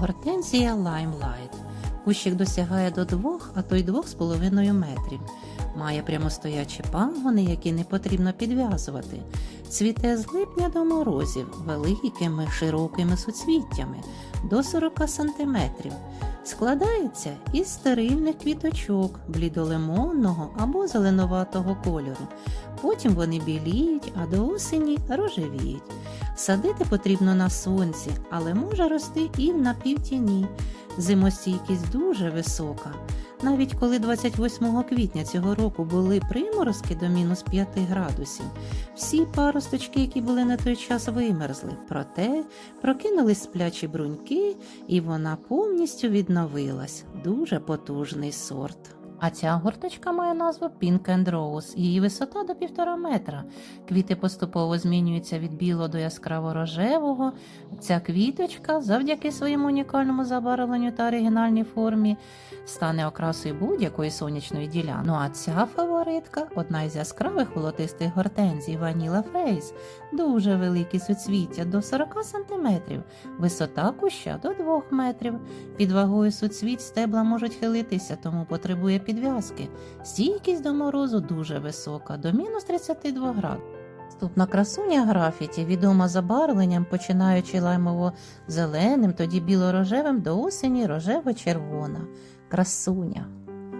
Гортензія Limelight. Кущик досягає до 2, а то й 2,5 метрів. Має прямостоячі пагони, які не потрібно підв'язувати. Цвіте з липня до морозів великими широкими суцвіттями до 40 см. Складається із стерильних квіточок блідолимонного або зеленуватого кольору. Потім вони біліють, а до осені рожевіють. Садити потрібно на сонці, але може рости і в напівтіні. Зимостійкість дуже висока. Навіть коли 28 квітня цього року були приморозки до мінус 5 градусів, всі паросточки, які були на той час, вимерзли. Проте прокинулись сплячі бруньки, і вона повністю відновилась. Дуже потужний сорт. А ця горточка має назву Pink and Rose. Її висота до півтора метра. Квіти поступово змінюються від білого до яскраво рожевого. Ця квіточка, завдяки своєму унікальному забарвленню та оригінальній формі, стане окрасою будь-якої сонячної ділянки. Ну а ця фаворитка одна із яскравих волотистих гортензій Ваніла Фрейс. Дуже великі суцвіття до 40 см, висота куща до 2 метрів. Під вагою суцвіть стебла можуть хилитися, тому потребує підв'язки. Стійкість до морозу дуже висока, до мінус 32 градусів. Наступна красуня графіті відома забарвленням, починаючи лаймово-зеленим, тоді біло-рожевим до осені рожево-червона. Красуня.